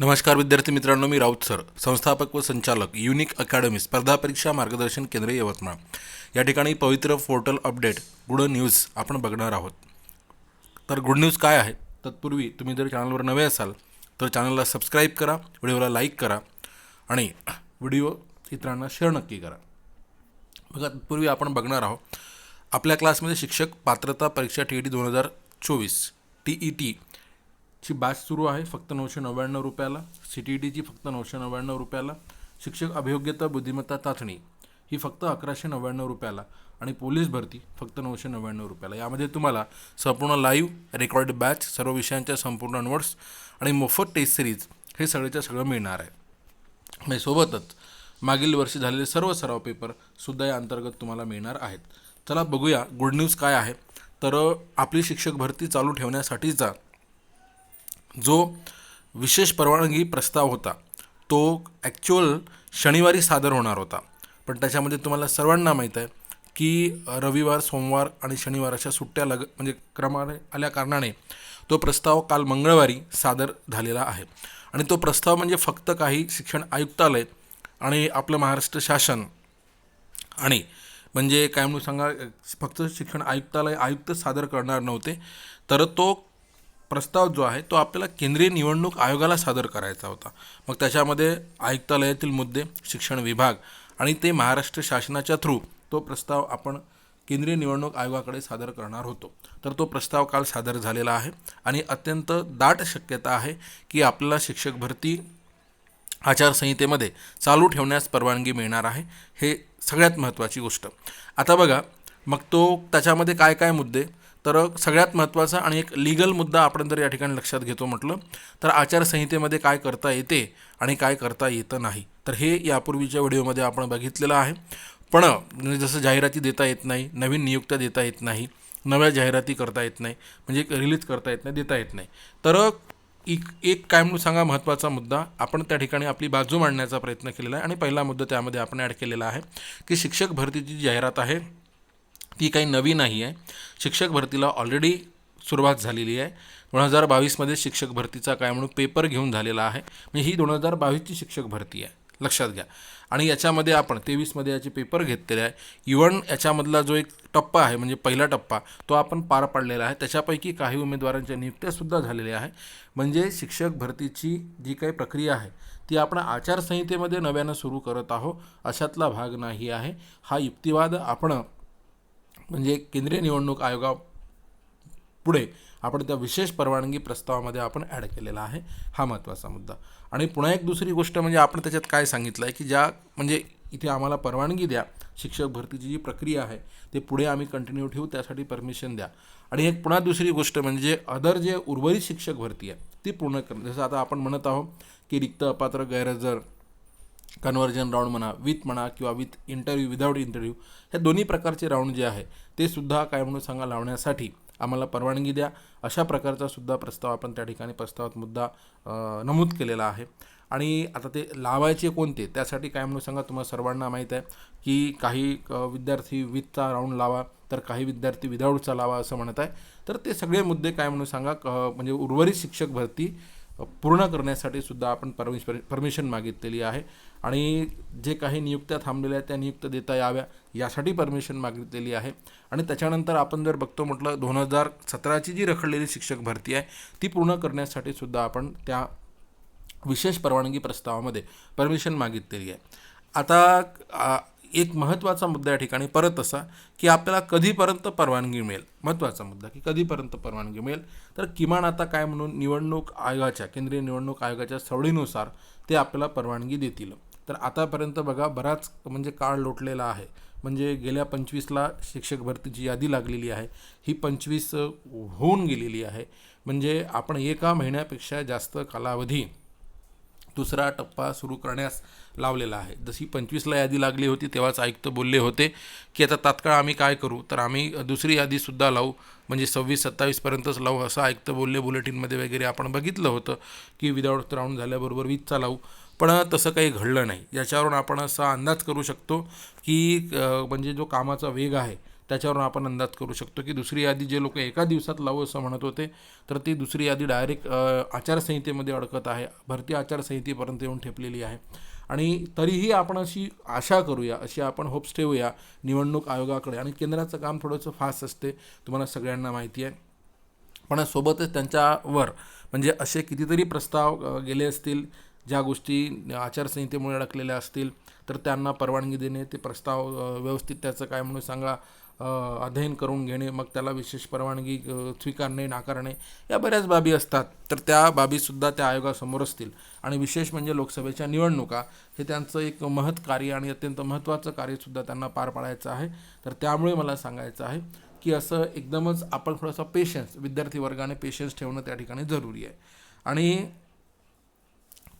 नमस्कार विद्यार्थी मित्रांनो मी राऊत सर. संस्थापक व संचालक युनिक अकॅडमी स्पर्धा परीक्षा मार्गदर्शन केंद्र यवतमाळ. या ठिकाणी पवित्र पोर्टल अपडेट गुड न्यूज आपण बघणार आहोत. तर गुड न्यूज काय आहे? तत्पूर्वी तुम्ही जर चॅनलवर नवे असाल तर चॅनलला सबस्क्राईब करा व्हिडिओला लाईक करा आणि व्हिडिओ इतरांना शेअर नक्की करा. बघा तत्पूर्वी आपण बघणार आहोत आपल्या क्लासमध्ये शिक्षक पात्रता परीक्षा टी ई टी दोन हजार चोवीस टी ई टी ची बॅच सुरू आहे फक्त नऊशे नव्याण्णव रुपयाला. सी टी डीची फक्त नऊशे नव्याण्णव रुपयाला. शिक्षक अभियोग्यता बुद्धिमत्ता चाचणी ही फक्त अकराशे नव्याण्णव रुपयाला. आणि पोलीस भरती फक्त नऊशे नव्याण्णव रुपयाला. यामध्ये तुम्हाला संपूर्ण लाईव्ह रेकॉर्ड बॅच सर्व विषयांच्या संपूर्ण नोट्स आणि मोफत टेस्ट सिरीज हे सगळेच्या सगळं मिळणार आहे. आणि सोबतच मागील वर्षी झालेले सर्व सराव पेपर सुद्धा या अंतर्गत तुम्हाला मिळणार आहेत. चला बघूया गुड न्यूज काय आहे? तर आपली शिक्षक भरती चालू ठेवण्यासाठीचा जो विशेष परवानगी प्रस्ताव होता तो ॲक्च्युअल शनिवारी सादर होणार होता. पण त्याच्यामध्ये तुम्हाला सर्वांना माहीत आहे की रविवार सोमवार आणि शनिवार अशा सुट्ट्या लग म्हणजे क्रमाने आल्या कारणाने तो प्रस्ताव काल मंगळवारी सादर झालेला आहे. आणि तो प्रस्ताव म्हणजे फक्त काही शिक्षण आयुक्तालय आणि आपलं महाराष्ट्र शासन. आणि म्हणजे काय म्हणून सांगा फक्त शिक्षण आयुक्तालय आयुक्त सादर करणार नव्हते तर तो प्रस्ताव जो आहे तो आपल्याला केंद्रीय निवडणूक आयोगाला सादर करायचा होता. मग त्याच्यामध्ये आयुक्तालयातील मुद्दे शिक्षण विभाग आणि ते महाराष्ट्र शासनाच्या थ्रू तो प्रस्ताव आपण केंद्रीय निवडणूक आयोगाकडे सादर करणार होतो. तर तो प्रस्ताव काल सादर झालेला आहे आणि अत्यंत दाट शक्यता आहे की आपल्याला शिक्षक भरती आचारसंहितेमध्ये चालू ठेवण्यास परवानगी मिळणार आहे. हे सगळ्यात महत्त्वाची गोष्ट. आता बघा मग तो त्याच्यामध्ये काय काय मुद्दे? तर सगळ्यात महत्त्वाचा आणि एक लिगल मुद्दा आपण जर या ठिकाणी लक्षात घेतो म्हटलं तर आचारसंहितेमध्ये काय करता येते आणि काय करता येतं नाही. तर हे यापूर्वीच्या व्हिडिओमध्ये आपण बघितलेलं आहे. पण म्हणजे जसं जाहिराती देता येत नाही नवीन नियुक्त्या देता येत नाही नव्या जाहिराती करता येत नाही म्हणजे रिलीज करता येत नाही देता येत नाही. तर एक एक काय म्हणून सांगा महत्त्वाचा मुद्दा आपण त्या ठिकाणी आपली बाजू मांडण्याचा प्रयत्न केलेला आहे आणि पहिला मुद्दा त्यामध्ये आपण ॲड केलेला आहे की शिक्षक भरतीची जी जाहिरात आहे ती काही नवी नाही आहे. शिक्षक भरतीला ऑलरेडी सुरुवात झालेली आहे. दोन हजार बावीसमध्ये शिक्षक भरतीचा काय म्हणून पेपर घेऊन झालेला आहे. म्हणजे ही दोन हजार बावीसची शिक्षक भरती आहे. लक्षात घ्या. आणि याच्यामध्ये आपण तेवीसमध्ये याचे पेपर घेतलेले आहे. इवन याच्यामधला जो एक टप्पा आहे म्हणजे पहिला टप्पा तो आपण पार पाडलेला आहे. त्याच्यापैकी काही उमेदवारांच्या नियुक्त्यासुद्धा झालेल्या आहे म्हणजे शिक्षक भरतीची जी काही प्रक्रिया आहे ती आपण आचारसंहितेमध्ये नव्यानं सुरू करत आहोत. अशातला भाग नाही आहे. हा युक्तिवाद आपण म्हणजे केंद्रीय निवडणूक आयोगा पुढे आपण त्या विशेष परवानगी प्रस्तावामध्ये आपण ॲड केलेला आहे. हा महत्त्वाचा मुद्दा. आणि पुन्हा एक दुसरी गोष्ट म्हणजे आपण त्याच्यात काय सांगितलं आहे की ज्या म्हणजे इथे आम्हाला परवानगी द्या. शिक्षक भरतीची जी प्रक्रिया आहे ते पुढे आम्ही कंटिन्यू ठेवू त्यासाठी परमिशन द्या. आणि एक पुन्हा दुसरी गोष्ट म्हणजे अदर जे उर्वरित शिक्षक भरती आहे ती पूर्ण करणं. जसं आता आपण म्हणत आहोत की रिक्त अपात्र गैरहजर कन्व्हर्जन राऊंड म्हणा विथ म्हणा किंवा विथ इंटरव्ह्यू विदाऊट इंटरव्ह्यू ह्या दोन्ही प्रकारचे राऊंड जे आहे ते सुद्धा काय म्हणून सांगा लावण्यासाठी आम्हाला परवानगी द्या. अशा प्रकारचा सुद्धा प्रस्ताव आपण त्या ठिकाणी प्रस्तावात मुद्दा नमूद केलेला आहे. आणि आता ते लावायचे कोणते त्यासाठी काय म्हणून सांगा तुम्हाला सर्वांना माहीत आहे की काही विद्यार्थी विथचा राऊंड लावा तर काही विद्यार्थी विदाऊटचा लावा असं म्हणत आहे. तर ते सगळे मुद्दे काय म्हणून सांगा म्हणजे उर्वरित शिक्षक भरती पूर्ण करण्यासाठी सुद्धा आपण परमिश परमिशन मागितलेली आहे. आणि जे काही नियुक्त्या थांबलेल्या आहेत त्या नियुक्त्या देता याव्या यासाठी परमिशन मागितलेली आहे. आणि त्याच्यानंतर आपण जर बघतो म्हटलं दोन हजार सतराची जी रखडलेली शिक्षक भरती आहे ती पूर्ण करण्यासाठी सुद्धा आपण त्या विशेष परवानगी प्रस्तावामध्ये परमिशन मागितलेली आहे. आता एक महत्त्वाचा मुद्दा या ठिकाणी परत असा की आपल्याला कधीपर्यंत परवानगी मिळेल? महत्त्वाचा मुद्दा की कधीपर्यंत परवानगी मिळेल? तर किमान आता काय म्हणून निवडणूक आयोगाच्या केंद्रीय निवडणूक आयोगाच्या सवडीनुसार ते आपल्याला परवानगी देतील. तर आतापर्यंत बघा बराच म्हणजे काळ लोटलेला आहे. म्हणजे गेल्या पंचवीसला शिक्षक भरतीची यादी लागलेली आहे. ही पंचवीस होऊन गेलेली आहे. म्हणजे आपण एका महिन्यापेक्षा जास्त कालावधी दुसरा टप्पा सुरू करण्यास लावलेला आहे. जशी पंचवीसला यादी लागली होती तेव्हाच आयुक्त बोलले होते की आता तात्काळ आम्ही काय करू? तर आम्ही दुसरी यादीसुद्धा लावू. म्हणजे सव्वीस सत्तावीसपर्यंतच लावू असं आयुक्त बोलले. बुलेटिनमध्ये वगैरे आपण बघितलं होतं की विदाऊट राऊंड झाल्याबरोबर वीजचा लावू. पण तसं काही घडलं नाही. याच्यावरून आपण असा अंदाज करू शकतो की म्हणजे जो कामाचा वेग आहे त्याच्यावरून आपण अंदाज करू शकतो की दुसरी यादी जे लोक एका दिवसात लावू असं म्हणत होते तर ती दुसरी यादी डायरेक्ट आचारसंहितेमध्ये अडकत आहे. भरती आचारसंहितेपर्यंत येऊन ठेपलेली आहे. आणि तरीही आपण अशी आशा करूया अशी आपण होप्स ठेवूया निवडणूक आयोगाकडे. आणि केंद्राचं काम थोडंसं फास्ट असते तुम्हाला सगळ्यांना माहिती आहे. पण सोबतच त्यांच्यावर म्हणजे असे कितीतरी प्रस्ताव गेले असतील ज्या गोष्टी आचारसंहितेमुळे अडकलेल्या असतील तर त्यांना परवानगी देणे ते प्रस्ताव व्यवस्थित त्याचं काय म्हणून सांगा अध्ययन करून घेणे मग त्याला विशेष परवानगी स्वीकारणे नाकारणे या बऱ्याच बाबी असतात. तर त्या बाबीसुद्धा त्या आयोगासमोर असतील. आणि विशेष म्हणजे लोकसभेच्या निवडणुका हे त्यांचं एक महत् कार्य आणि अत्यंत महत्त्वाचं कार्यसुद्धा त्यांना पार पाडायचं आहे. तर त्यामुळे मला सांगायचं आहे की असं एकदमच आपण थोडासा पेशन्स विद्यार्थी वर्गाने पेशन्स ठेवणं त्या ठिकाणी जरुरी आहे. आणि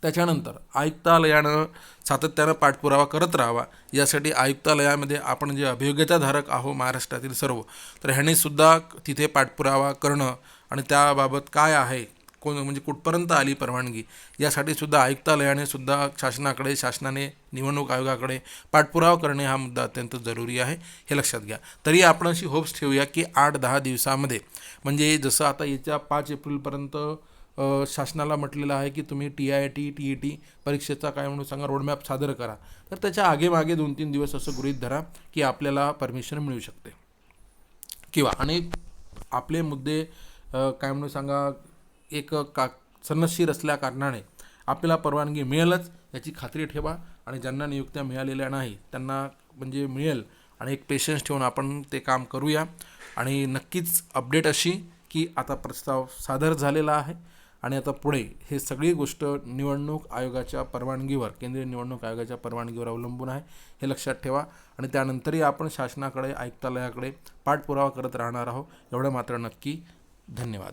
त्याच्यानंतर आयुक्तालयानं सातत्यानं पाठपुरावा करत राहावा. यासाठी आयुक्तालयामध्ये आपण जे अभियोग्यताधारक आहो महाराष्ट्रातील सर्व तर ह्यानेसुद्धा तिथे पाठपुरावा करणं आणि त्याबाबत काय आहे कोण म्हणजे कुठपर्यंत आली परवानगी यासाठी सुद्धा आयुक्तालयाने सुद्धा शासनाकडे शासनाने निवडणूक आयोगाकडे पाठपुरावा करणे हा मुद्दा अत्यंत जरुरी आहे हे लक्षात घ्या. तरी आपण अशी होप्स ठेवूया की आठ दहा दिवसामध्ये म्हणजे जसं आता येत्या पाच एप्रिलपर्यंत शासनाला म्हटलेलं आहे की तुम्ही T I T T E T परीक्षेचा काय म्हणून सांगा रोडमॅप सादर करा. तर त्याच्या आगेमागे दोन तीन दिवस असं गृहीत धरा की आपल्याला परमिशन मिळू शकते. किंवा अनेक आपले मुद्दे काय म्हणून सांगा एक का सन्नशीर असल्या कारणाने आपल्याला परवानगी मिळेलच याची खात्री ठेवा आणि ज्यांना नियुक्त्या मिळालेल्या नाही त्यांना म्हणजे मिळेल आणि एक पेशन्स ठेवून आपण ते काम करूया. आणि नक्कीच अपडेट अशी की आता प्रस्ताव सादर झालेला आहे. आणि आता पुढे हे सगळी गोष्ट निवडणूक आयोगाच्या परवानगीवर केंद्रीय निवडणूक आयोगाच्या परवानगीवर अवलंबून आहे हे लक्षात ठेवा. आणि त्यानंतरही आपण शासनाकडे आयुक्तालयाकडे पाठपुरावा करत राहणार आहोत. एवढं मात्र नक्की. धन्यवाद.